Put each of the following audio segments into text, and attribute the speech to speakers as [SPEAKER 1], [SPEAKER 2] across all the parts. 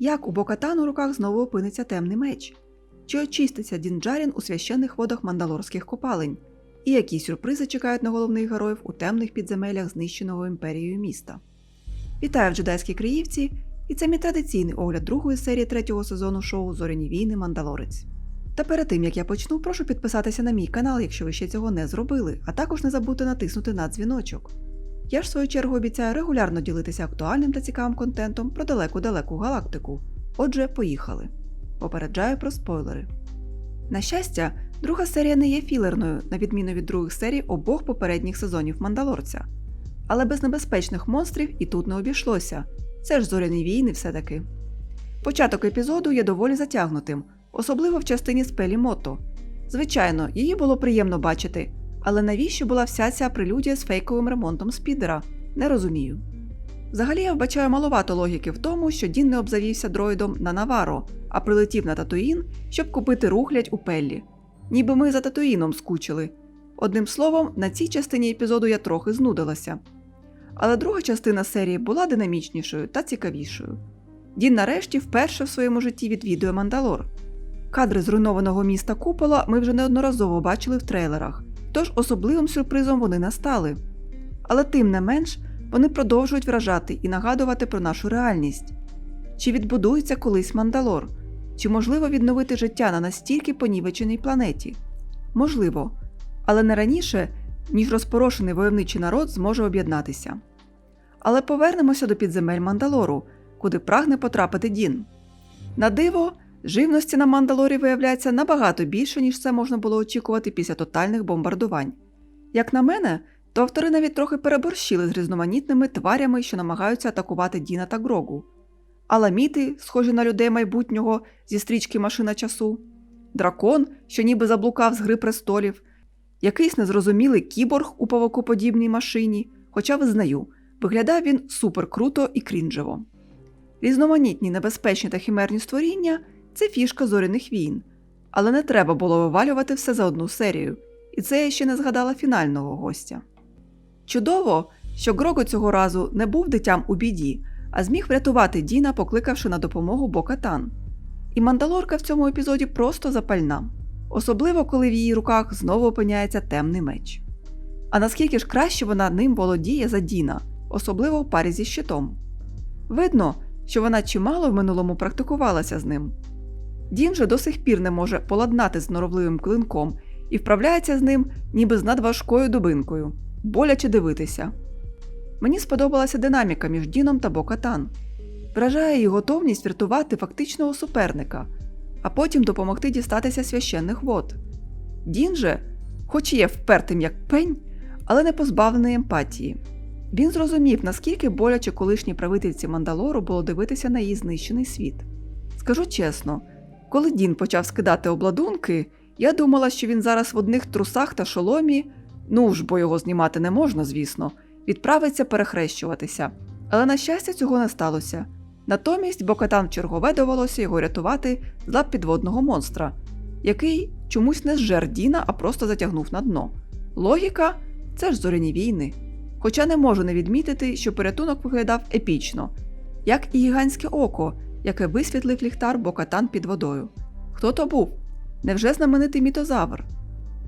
[SPEAKER 1] Як у Бокатан у руках знову опиниться темний меч? Чи очиститься Дінджарін у священних водах мандалорських копалень? І які сюрпризи чекають на головних героїв у темних підземеллях знищеного імперією міста? Вітаю в джедайській Криївці, і це мій традиційний огляд другої серії третього сезону шоу Зоряні війни Мандалорець. Та перед тим як я почну, прошу підписатися на мій канал, якщо ви ще цього не зробили, а також не забудьте натиснути на дзвіночок. Я ж в свою чергу обіцяю регулярно ділитися актуальним та цікавим контентом про далеку-далеку галактику. Отже, поїхали. Попереджаю про спойлери. На щастя, друга серія не є філерною, на відміну від других серій обох попередніх сезонів Мандалорця. Але без небезпечних монстрів і тут не обійшлося. Це ж зоряні війни все-таки. Початок епізоду є доволі затягнутим, особливо в частині спелі Мото. Звичайно, її було приємно бачити, але навіщо була вся ця прелюдія з фейковим ремонтом спідера? Не розумію. Взагалі я вбачаю маловато логіки в тому, що Дін не обзавівся дроїдом на Наваро, а прилетів на Татуїн, щоб купити рухлядь у Пеллі. Ніби ми за Татуїном скучили. Одним словом, на цій частині епізоду я трохи знудилася. Але друга частина серії була динамічнішою та цікавішою. Дін нарешті вперше в своєму житті відвідує Мандалор. Кадри зруйнованого міста Купола ми вже неодноразово бачили в трейлерах, тож особливим сюрпризом вони не стали. Але тим не менш, вони продовжують вражати і нагадувати про нашу реальність. Чи відбудується колись Мандалор? Чи можливо відновити життя на настільки понівеченій планеті? Можливо, але не раніше, ніж розпорошений войовничий народ зможе об'єднатися. Але повернемося до підземель Мандалору, куди прагне потрапити Дін. На диво, живності на Мандалорі виявляється набагато більше, ніж це можна було очікувати після тотальних бомбардувань. Як на мене, то автори навіть трохи переборщили з різноманітними тварями, що намагаються атакувати Діна та Грогу. Аламіти, схожі на людей майбутнього зі стрічки машина часу, дракон, що ніби заблукав з гри престолів, якийсь незрозумілий кіборг у павокоподібній машині, хоча визнаю, виглядав він супер круто і крінжево. Різноманітні небезпечні та хімерні створіння це фішка зоряних війн, але не треба було вивалювати все за одну серію, і це я ще не згадала фінального гостя. Чудово, що Грого цього разу не був дитям у біді, а зміг врятувати Діна, покликавши на допомогу Бокатан. І мандалорка в цьому епізоді просто запальна, особливо коли в її руках знову опиняється темний меч. А наскільки ж краще вона ним володіє за Діна, особливо в парі зі щитом. Видно, що вона чимало в минулому практикувалася з ним. Дін же до сих пір не може поладнати з норовливим клинком і вправляється з ним ніби з надважкою дубинкою, боляче дивитися. Мені сподобалася динаміка між Діном та Бокатан. Вражає її готовність врятувати фактичного суперника, а потім допомогти дістатися священних вод. Дін же, хоч і є впертим як пень, але не позбавлений емпатії. Він зрозумів, наскільки боляче колишній правительці Мандалору було дивитися на її знищений світ. Скажу чесно, коли Дін почав скидати обладунки, я думала, що він зараз в одних трусах та шоломі, ну ж бо його знімати не можна, звісно, відправиться перехрещуватися. Але, на щастя, цього не сталося. Натомість Бокатан чергове довелося його рятувати з лап підводного монстра, який чомусь не зжер Діна, а просто затягнув на дно. Логіка це ж зоряні війни. Хоча не можу не відмітити, що порятунок виглядав епічно, як і гігантське око, яке висвітлив ліхтар Бокатан під водою. Хто то був? Невже знаменитий мітозавр?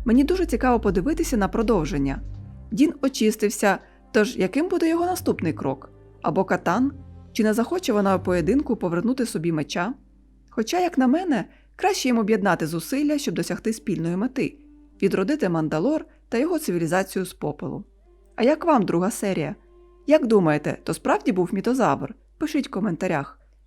[SPEAKER 1] Мені дуже цікаво подивитися на продовження. Дін очистився, тож яким буде його наступний крок? Або катан? Чи не захоче вона у поєдинку повернути собі меча? Хоча, як на мене, краще їм об'єднати зусилля, щоб досягти спільної мети відродити Мандалор та його цивілізацію з попелу. А як вам друга серія? Як думаєте, то справді був мітозавр? Пишіть в коментарях.